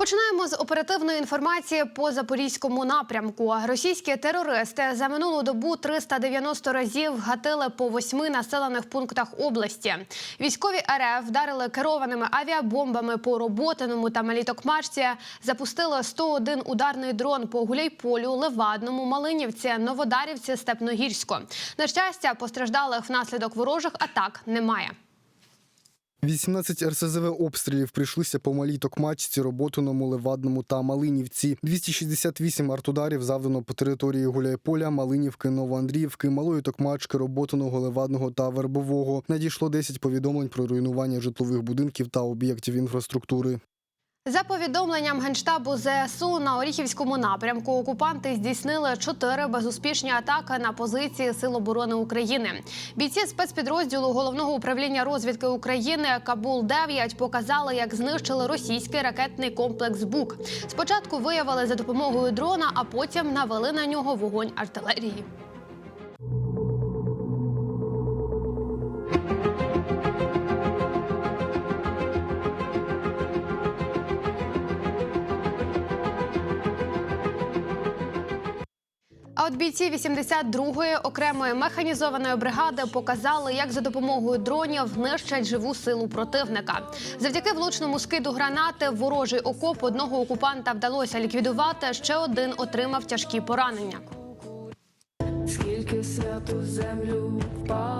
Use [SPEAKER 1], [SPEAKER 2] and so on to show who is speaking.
[SPEAKER 1] Починаємо з оперативної інформації по запорізькому напрямку. Російські терористи за минулу добу 390 разів гатили по восьми населених пунктах області. Військові РФ вдарили керованими авіабомбами по Роботиному та Малітокмачці. Запустили 101 ударний дрон по Гуляйполю, Левадному, Малинівці, Новодарівці, Степногірську. На щастя, постраждалих внаслідок ворожих атак немає.
[SPEAKER 2] 18 РСЗВ обстрілів прийшлися по малій Токмачці, Роботиному, Левадному та Малинівці. 268 артударів завдано по території Гуляйполя, Малинівки, Новоандріївки, Малої Токмачки, Роботиного, Левадного та Вербового. Надійшло 10 повідомлень про руйнування житлових будинків та об'єктів інфраструктури.
[SPEAKER 1] За повідомленням генштабу ЗСУ на Оріхівському напрямку окупанти здійснили чотири безуспішні атаки на позиції Сил оборони України. Бійці спецпідрозділу головного управління розвідки України Кабул 9 показали, як знищили російський ракетний комплекс БУК. Спочатку виявили за допомогою дрона, а потім навели на нього вогонь артилерії. А от бійці 82-ї окремої механізованої бригади показали, як за допомогою дронів нищать живу силу противника. Завдяки влучному скиду гранати ворожий окоп одного окупанта вдалося ліквідувати. Ще один отримав тяжкі поранення.
[SPEAKER 3] Скільки святу землю впало